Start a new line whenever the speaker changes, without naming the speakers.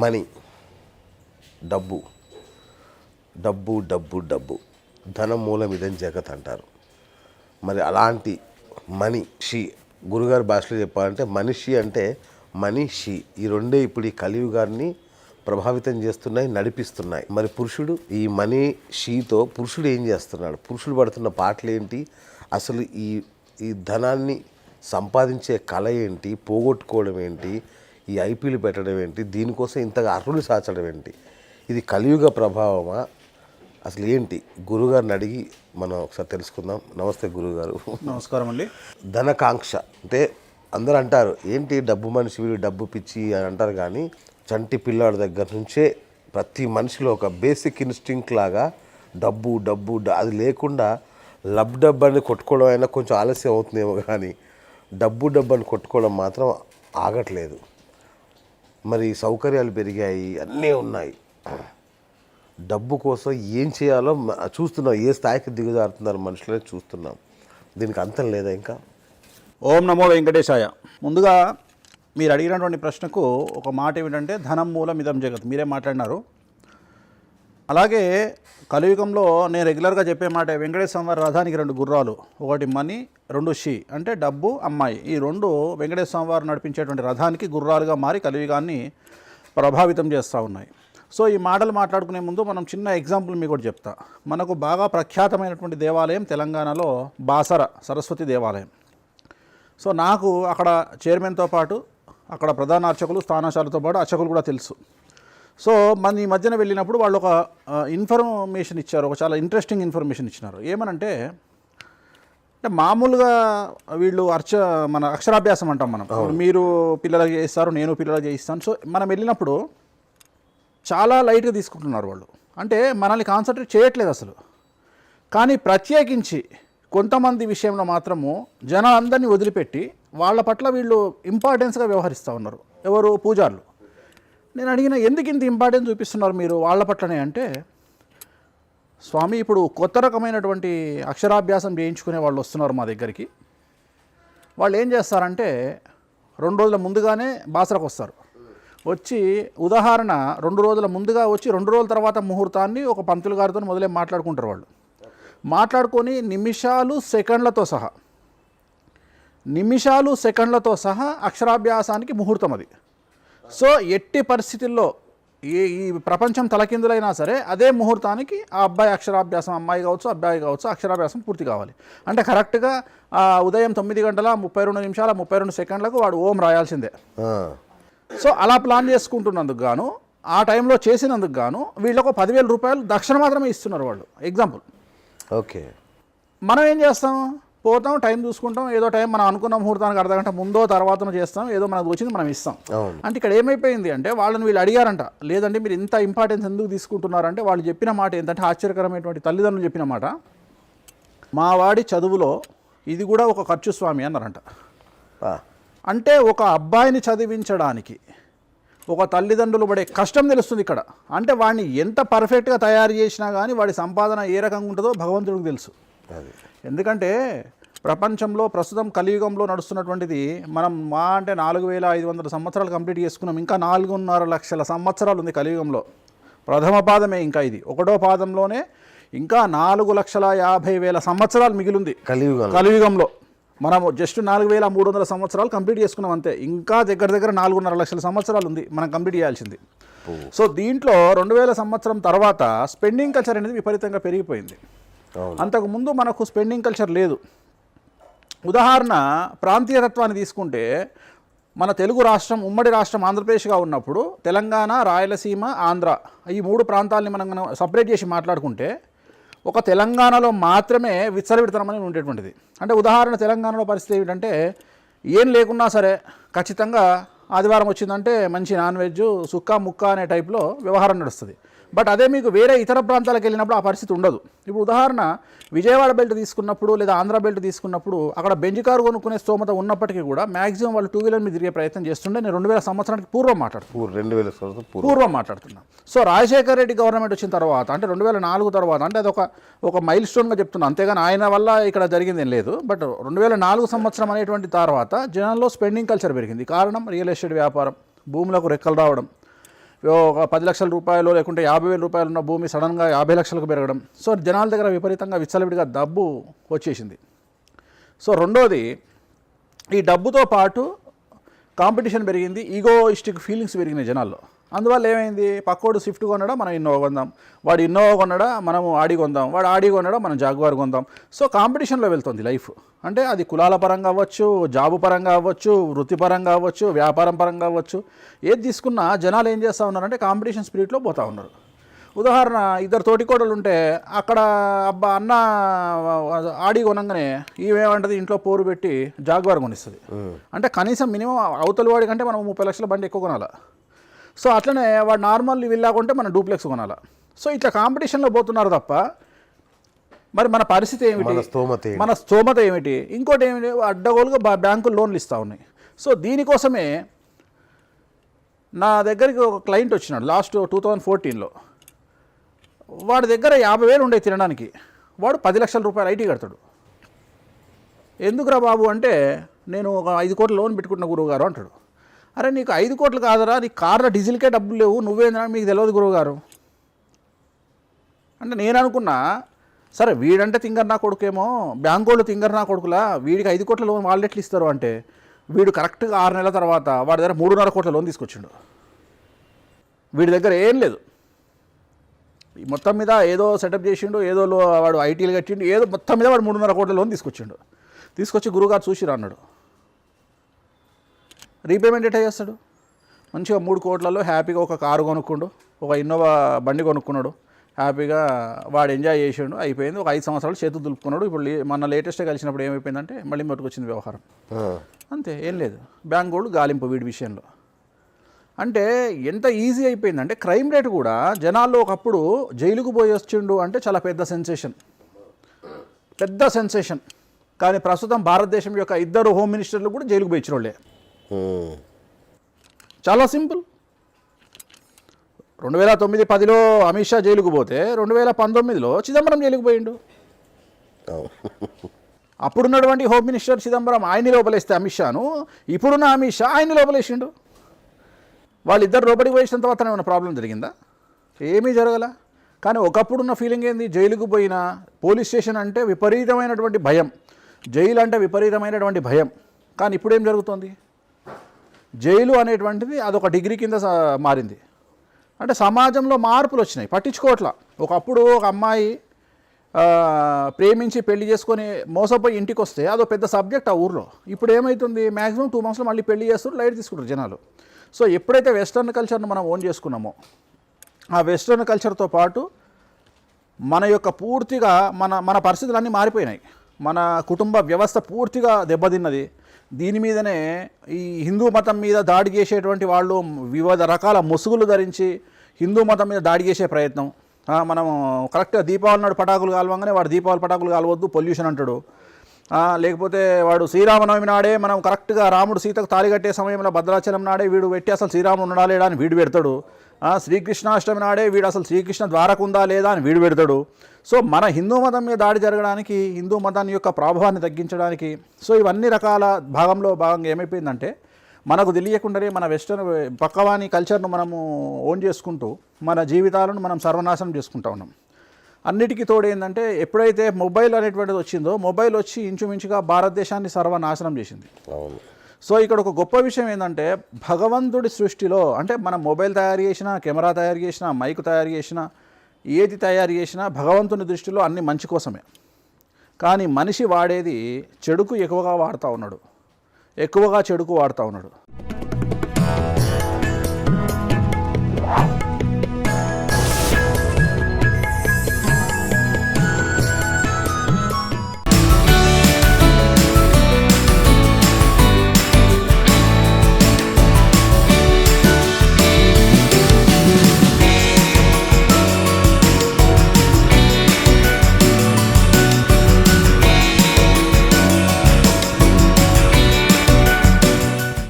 Money. డబ్బు. డబ్బు డబ్బు డబ్బు. ధనం మూలం ఇదని జగత్ అంటారు. మరి అలాంటి మనిషి గురుగారి భాషలో చెప్పాలంటే మనిషి అంటే మనిషి ఈ రెండే ఇప్పుడు ఈ కలియుగాన్ని ప్రభావితం చేస్తున్నాయి నడిపిస్తున్నాయి. మరి పురుషుడు ఈ మనీ షీతో పురుషుడు ఏం చేస్తున్నాడు? పురుషుడు పడుతున్న పాటలు ఏంటి అసలు ఈ ఈ ధనాన్ని సంపాదించే కళ ఏంటి? పోగొట్టుకోవడం ఏంటి? ఈ ఐపీలు పెట్టడం ఏంటి? దీనికోసం ఇంతగా అర్రులు సాచడం ఏంటి? ఇది కలియుగ ప్రభావమా? అసలు ఏంటి? గురుగారిని అడిగి మనం ఒకసారి తెలుసుకుందాం. నమస్తే గురుగారు.
నమస్కారం అండి.
ధనకాంక్ష. అంటే అందరూ అంటారు ఏంటి డబ్బు మనిషి వీడు డబ్బు పిచ్చి అని అంటారు కానీ చంటి పిల్లాడి దగ్గర నుంచే ప్రతి మనిషిలో ఒక బేసిక్ ఇన్స్టింక్ట్ లాగా డబ్బు డబ్బు అది లేకుండా లబ్ డబ్బు అని కొట్టుకోవడం అయినా కొంచెం ఆలస్యం అవుతుందేమో కానీ డబ్బు డబ్బు అని కొట్టుకోవడం మాత్రం ఆగట్లేదు. మరి సౌకర్యాలు పెరిగాయి అన్నీ ఉన్నాయి. డబ్బు కోసం ఏం చేయాలో చూస్తున్నాం. ఏ స్థాయికి దిగుదారుతున్నారు మనుషులనే చూస్తున్నాం. దీనికి అంతం లేదా ఇంకా?
ఓం నమో వెంకటేశాయ. ముందుగా మీరు అడిగినటువంటి ప్రశ్నకు ఒక మాట ఏమిటంటే ధనం మూలం ఇదం జగత్. మీరే మాట్లాడినారు. అలాగే కలియుగంలో నేను రెగ్యులర్గా చెప్పే మాట వెంకటేశ్వర స్వామివారి రథానికి రెండు గుర్రాలు ఒకటి మనీ రెండు షీ అంటే డబ్బు అమ్మాయి. ఈ రెండు వెంకటేశ్వర స్వామివారు నడిపించేటువంటి రథానికి గుర్రాలుగా మారి కలియుగాన్ని ప్రభావితం చేస్తూ ఉన్నాయి. సో ఈ మాటలు మాట్లాడుకునే ముందు మనం చిన్న ఎగ్జాంపుల్ మీకు కూడా చెప్తా. మనకు బాగా ప్రఖ్యాతమైనటువంటి దేవాలయం తెలంగాణలో బాసర సరస్వతి దేవాలయం. సో నాకు అక్కడ చైర్మన్తో పాటు అక్కడ ప్రధాన అర్చకులు స్థానాశాలతో పాటు అర్చకులు కూడా తెలుసు. సో మన ఈ మధ్యన వెళ్ళినప్పుడు వాళ్ళు ఒక ఇన్ఫర్మేషన్ ఇచ్చారు ఒక చాలా ఇంట్రెస్టింగ్ ఇన్ఫర్మేషన్ ఇచ్చినారు. ఏమనంటే అంటే మామూలుగా వీళ్ళు అర్చ మన అక్షరాభ్యాసం అంటాం మనం. మీరు పిల్లలకు చేయిస్తారు నేను పిల్లలకు చేయిస్తాను. సో మనం వెళ్ళినప్పుడు చాలా లైట్గా తీసుకుంటున్నారు వాళ్ళు. అంటే మనల్ని కాన్సన్ట్రేట్ చేయట్లేదు అసలు. కానీ ప్రత్యేకించి కొంతమంది విషయంలో మాత్రము జనాలందరినీ వదిలిపెట్టి వాళ్ళ పట్ల వీళ్ళు ఇంపార్టెన్స్గా వ్యవహరిస్తూ ఉన్నారు. ఎవరు? పూజారులు. నేను అడిగిన ఎందుకు ఇంత ఇంపార్టెన్స్ చూపిస్తున్నారు మీరు వాళ్ళ పట్లనే అంటే స్వామి ఇప్పుడు కొత్త రకమైనటువంటి అక్షరాభ్యాసం చేయించుకునే వాళ్ళు వస్తున్నారు మా దగ్గరికి. వాళ్ళు ఏం చేస్తారంటే రెండు రోజుల ముందుగానే బాసరకు వస్తారు. వచ్చి ఉదాహరణ రెండు రోజుల ముందుగా వచ్చి రెండు రోజుల తర్వాత ముహూర్తాన్ని ఒక పంతులు గారితో మొదలే మాట్లాడుకుంటారు వాళ్ళు. మాట్లాడుకొని నిమిషాలు సెకండ్లతో సహా నిమిషాలు సెకండ్లతో సహా అక్షరాభ్యాసానికి ముహూర్తం అది. సో ఎట్టి పరిస్థితుల్లో ఈ ఈ ప్రపంచం తలకిందులైనా సరే అదే ముహూర్తానికి ఆ అబ్బాయి అక్షరాభ్యాసం అమ్మాయి కావచ్చు అబ్బాయి కావచ్చు అక్షరాభ్యాసం పూర్తి కావాలి. అంటే కరెక్ట్గా ఆ ఉదయం తొమ్మిది గంటల ముప్పై రెండు నిమిషాల ముప్పై రెండు సెకండ్లకు వాడు ఓం రాయాల్సిందే. సో అలా ప్లాన్ చేసుకుంటున్నందుకు గాను ఆ టైంలో చేసినందుకు గాను వీళ్ళకు పదివేల రూపాయలు దక్షిణ మాత్రమే ఇస్తున్నారు వాళ్ళు. ఎగ్జాంపుల్.
ఓకే.
మనం ఏం చేస్తాం? పోతాం టైం చూసుకుంటాం ఏదో టైం మనం అనుకున్న ముహూర్తానికి అర్ధ గంట ముందో తర్వాతనో చేస్తాం ఏదో మనకు వచ్చింది మనం ఇస్తాం. అంటే ఇక్కడ ఏమైపోయింది అంటే వాళ్ళని వీళ్ళు అడిగారంట లేదంటే మీరు ఇంత ఇంపార్టెన్స్ ఎందుకు తీసుకుంటున్నారంటే వాళ్ళు చెప్పిన మాట ఏంటంటే ఆశ్చర్యకరమైనటువంటి తల్లిదండ్రులు చెప్పిన మాట మా వాడి చదువులో ఇది కూడా ఒక ఖర్చు స్వామి అన్నారంట. అంటే ఒక అబ్బాయిని చదివించడానికి ఒక తల్లిదండ్రులు పడే కష్టం తెలుస్తుంది ఇక్కడ. అంటే వాడిని ఎంత పర్ఫెక్ట్గా తయారు చేసినా కానీ వాడి సంపాదన ఏ రకంగా ఉంటుందో భగవంతుడికి తెలుసు.
అది.
ఎందుకంటే ప్రపంచంలో ప్రస్తుతం కలియుగంలో నడుస్తున్నటువంటిది మనం మా అంటే నాలుగు వేల ఐదు వందల సంవత్సరాలు కంప్లీట్ చేసుకున్నాం. ఇంకా నాలుగున్నర లక్షల సంవత్సరాలు ఉంది కలియుగంలో. ప్రథమ పాదమే ఇంకా ఇది. ఒకటో పాదంలోనే ఇంకా నాలుగు లక్షల యాభై వేల సంవత్సరాలు మిగిలింది.
కలియుగం
కలియుగంలో. మనము జస్ట్ నాలుగు వేల మూడు వందల సంవత్సరాలు కంప్లీట్ చేసుకున్నాం అంతే. ఇంకా దగ్గర దగ్గర నాలుగున్నర లక్షల సంవత్సరాలు ఉంది మనం కంప్లీట్ చేయాల్సింది. సో దీంట్లో రెండు వేల సంవత్సరం తర్వాత స్పెండింగ్ కల్చర్ అనేది విపరీతంగా పెరిగిపోయింది. అంతకుముందు మనకు స్పెండింగ్ కల్చర్ లేదు. ఉదాహరణ ప్రాంతీయతత్వాన్ని తీసుకుంటే మన తెలుగు రాష్ట్రం ఉమ్మడి రాష్ట్రం ఆంధ్రప్రదేశ్గా ఉన్నప్పుడు తెలంగాణ రాయలసీమ ఆంధ్ర ఈ మూడు ప్రాంతాలని మనం మనం సపరేట్ చేసి మాట్లాడుకుంటే ఒక తెలంగాణలో మాత్రమే విచ్చలవిడతనం అనేది ఉండేటువంటిది. అంటే ఉదాహరణ తెలంగాణలో పరిస్థితి ఏమిటంటే ఏం లేకున్నా సరే ఖచ్చితంగా ఆదివారం వచ్చిందంటే మంచి నాన్ వెజ్ సుక్క ముక్క అనే టైప్లో వ్యవహారం నడుస్తుంది. బట్ అదే మీకు వేరే ఇతర ప్రాంతాలకు వెళ్ళినప్పుడు ఆ పరిస్థితి ఉండదు. ఇప్పుడు ఉదాహరణ విజయవాడ బెల్ట్ తీసుకున్నప్పుడు లేదా ఆంధ్ర బెల్ట్ తీసుకున్నప్పుడు అక్కడ బెంజ్ కారు కొనుక్కునే స్తోమత ఉన్నప్పటికీ కూడా మాక్సిమం వాళ్ళు టూ వీలర్ మీద తిరిగే ప్రయత్నం చేస్తుండే నేను రెండు వేల సంవత్సరానికి పూర్వం మాట్లాడుతున్నాను
రెండు వేల పూర్వం.
పూర్వం మాట్లాడుతున్నా. సో రాజశేఖర రెడ్డి గవర్నమెంట్ వచ్చిన తర్వాత అంటే రెండు వేల నాలుగు తర్వాత అంటే అది ఒక ఒక మైల్ స్టోన్గా చెప్తున్నా. అంతేగాని ఆయన వల్ల ఇక్కడ జరిగింది ఏం లేదు. బట్ రెండు వేల నాలుగు సంవత్సరం అనేటువంటి తర్వాత జనాల్లో స్పెండింగ్ కల్చర్ పెరిగింది. కారణం రియల్ ఎస్టేట్ వ్యాపారం భూములకు రెక్కలు రావడం. ఒక పది లక్షల రూపాయలు లేకుంటే యాభై వేల రూపాయలు ఉన్న భూమి సడన్గా యాభై లక్షలకు పెరగడం. సో జనాల దగ్గర విపరీతంగా విచ్చలవిడిగా డబ్బు వచ్చేసింది. సో రెండోది ఈ డబ్బుతో పాటు కాంపిటీషన్ పెరిగింది ఈగోయిస్టిక్ ఫీలింగ్స్ పెరిగినాయి జనాల్లో. అందువల్ల ఏమైంది? పక్కోడు స్విఫ్ట్ కొనడా మనం ఇన్నోవా కొందాం. వాడు ఇన్నోవా కొనడా మనం ఆడి కొందాం. వాడు ఆడి కొనడా మనం జాగ్వార్ కొందాం. సో కాంపిటీషన్లో వెళ్తుంది లైఫ్. అంటే అది కులాల పరంగా అవ్వచ్చు జాబు పరంగా అవ్వచ్చు వృత్తిపరంగా అవ్వచ్చు వ్యాపారం పరంగా అవ్వచ్చు. ఏది తీసుకున్నా జనాలు ఏం చేస్తూ ఉన్నారంటే కాంపిటీషన్ స్పిరిట్లో పోతూ ఉన్నారు. ఉదాహరణ ఇద్దరు తోటికోడలు ఉంటే అక్కడ అబ్బా అన్న ఆడి కొనంగానే ఈమెమంటది? ఇంట్లో పోరు పెట్టి జాగ్వార్ కొనిస్తుంది. అంటే కనీసం మినిమం అవతల వాడి కంటే మనం ముప్పై లక్షల బండి ఎక్కువ కొనాలి? సో అట్లనే వాడు నార్మల్ విల్లా కొంటే మనం డూప్లెక్స్ కొనాలి. సో ఇట్లా కాంపిటీషన్లో పోతున్నారు తప్ప మరి మన పరిస్థితి ఏమిటి?
మన స్తోమత ఏంటి?
మన స్తోమత ఏమిటి? ఇంకోటి ఏమిటి? అడ్డగోలుగా బ్యాంకులు లోన్లు ఇస్తూ ఉన్నాయి. సో దీనికోసమే నా దగ్గరికి ఒక క్లయింట్ వచ్చినాడు లాస్ట్ టూ థౌజండ్ ఫోర్టీన్లో. వాడి దగ్గర యాభై వేలు ఉండే తినడానికి. వాడు పది లక్షల రూపాయలు ఐటీ కడతాడు. ఎందుకురా బాబు అంటే నేను ఒక ఐదు కోట్ల లోన్ పెట్టుకుంటున్న గురువు గారు అంటాడు. అరే నీకు ఐదు కోట్లు కాదరా నీ కార్లో డీజిల్కే డబ్బులు లేవు నువ్వేంద్రా మీకు తెలియదు గురువు గారు అంటే నేను అనుకున్నా సరే వీడంటే తింగర్ నా కొడుకేమో బ్యాంక్ వాళ్ళు తింగర్ నా కొడుకులా వీడికి ఐదు కోట్ల లోన్ వాళ్ళు ఎట్లా ఇస్తారు అంటే వీడు కరెక్ట్గా ఆరు నెలల తర్వాత వాడి దగ్గర మూడున్నర కోట్ల లోన్ తీసుకొచ్చిండు. వీడి దగ్గర ఏం లేదు. మొత్తం మీద ఏదో సెటప్ చేసిండు ఏదో వాడు ఐటీలు కట్టిండు ఏదో మొత్తం మీద వాడు మూడున్నర కోట్ల లోన్ తీసుకొచ్చిండు. తీసుకొచ్చి గురువుగారు చూసిరా అన్నాడు. రీపేమెంట్ ఎట్లా చేస్తాడు? మంచిగా మూడు కోట్లలో హ్యాపీగా ఒక కారు కొనుక్కుండు ఒక ఇన్నోవా బండి కొనుక్కున్నాడు. హ్యాపీగా వాడు ఎంజాయ్ చేసిండు అయిపోయింది. ఒక ఐదు సంవత్సరాలు చేతులు దులుపుకున్నాడు. ఇప్పుడు మొన్న లేటెస్ట్గా కలిసినప్పుడు ఏమైపోయిందంటే మళ్ళీ మట్టుకొచ్చింది వ్యవహారం. అంతే ఏం లేదు. బ్యాంక్ గోల్డ్ గాలింపు వీడి విషయంలో. అంటే ఎంత ఈజీ అయిపోయిందంటే క్రైమ్ రేట్ కూడా జనాల్లో ఒకప్పుడు జైలుకు పోయి వచ్చిండు అంటే చాలా పెద్ద సెన్సేషన్. పెద్ద సెన్సేషన్. కానీ ప్రస్తుతం భారతదేశం యొక్క ఇద్దరు హోమ్ మినిస్టర్లు కూడా జైలుకు పోయి వాళ్ళే. చాలా సింపుల్. రెండు వేల తొమ్మిది పదిలో అమిత్ షా జైలుకు పోతే రెండు వేల పంతొమ్మిదిలో చిదంబరం జైలుకు పోయిండు. అప్పుడున్నటువంటి హోమ్ మినిస్టర్ చిదంబరం ఆయన్ని లోపలేస్తే అమిత్ షాను ఇప్పుడున్న అమిత్ షా ఆయన్ని లోపలేసిండు. వాళ్ళిద్దరు లోపలికి పోయిన తర్వాత ఏమైనా ప్రాబ్లం జరిగిందా? ఏమీ జరగల. కానీ ఒకప్పుడున్న ఫీలింగ్ ఏంది? జైలుకు పోయిన పోలీస్ స్టేషన్ అంటే విపరీతమైనటువంటి భయం. జైలు అంటే విపరీతమైనటువంటి భయం. కానీ ఇప్పుడేం జరుగుతోంది? జైలు అనేటువంటిది అదొక డిగ్రీ కింద మారింది. అంటే సమాజంలో మార్పులు వచ్చినాయి. పట్టించుకోవట్లా. ఒకప్పుడు ఒక అమ్మాయి ప్రేమించి పెళ్ళి చేసుకొని మోసపోయి ఇంటికి వస్తే అదో పెద్ద సబ్జెక్ట్ ఆ ఊర్లో. ఇప్పుడు ఏమవుతుంది మ్యాక్సిమం టూ మంత్స్లో మళ్ళీ పెళ్ళి చేస్తారు లైట్ తీసుకుంటారు జనాలు. సో ఎప్పుడైతే వెస్టర్న్ కల్చర్ను మనం ఓన్ చేసుకున్నామో ఆ వెస్టర్న్ కల్చర్తో పాటు మన యొక్క పూర్తిగా మన మన పరిస్థితులన్నీ మారిపోయినాయి. మన కుటుంబ వ్యవస్థ పూర్తిగా దెబ్బతిన్నది. దీని మీదనే ఈ హిందూ మతం మీద దాడి చేసేటువంటి వాళ్ళు వివిధ రకాల ముసుగులు ధరించి హిందూ మతం మీద దాడి చేసే ప్రయత్నం. మనం కరెక్ట్గా దీపావళి నాడు పటాకులు కాలవంగానే వాడు దీపావళి పటాకులు కాలవద్దు పొల్యూషన్ అంటాడు. లేకపోతే వాడు శ్రీరామనవమి నాడే మనం కరెక్ట్గా రాముడు సీతకు తాళి కట్టే సమయంలో భద్రాచలం నాడే వీడు పెట్టి అసలు శ్రీరాముడు ఉన్నాడా అని వీడు పెడతాడు. శ్రీకృష్ణాష్టమి నాడే వీడు అసలు శ్రీకృష్ణ ద్వారకుందా లేదా అని వీడు పెడతాడు. సో మన హిందూ మతం మీద దాడి జరగడానికి హిందూ మతాన్ని యొక్క ప్రభావాన్ని తగ్గించడానికి సో ఇవన్నీ రకాల భాగంలో భాగంగా ఏమైపోయిందంటే మనకు తెలియకుండానే మన వెస్టర్న్ పక్కవాని కల్చర్ను మనము ఓన్ చేసుకుంటూ మన జీవితాలను మనం సర్వనాశనం చేసుకుంటా ఉన్నాం. అన్నిటికీ తోడు ఏంటంటే ఎప్పుడైతే మొబైల్ అనేటువంటిది వచ్చిందో మొబైల్ వచ్చి ఇంచుమించుగా భారతదేశాన్ని సర్వనాశనం చేసింది. సో ఇక్కడ ఒక గొప్ప విషయం ఏంటంటే భగవంతుడి సృష్టిలో అంటే మనం మొబైల్ తయారు చేసినా కెమెరా తయారు చేసినా మైక్ తయారు చేసినా ఏది తయారు చేసినా భగవంతుని దృష్టిలో అన్ని మంచి కోసమే. కానీ మనిషి వాడేది చెడుకు ఎక్కువగా వాడుతూ ఉన్నాడు. ఎక్కువగా చెడుకు వాడుతూ ఉన్నాడు.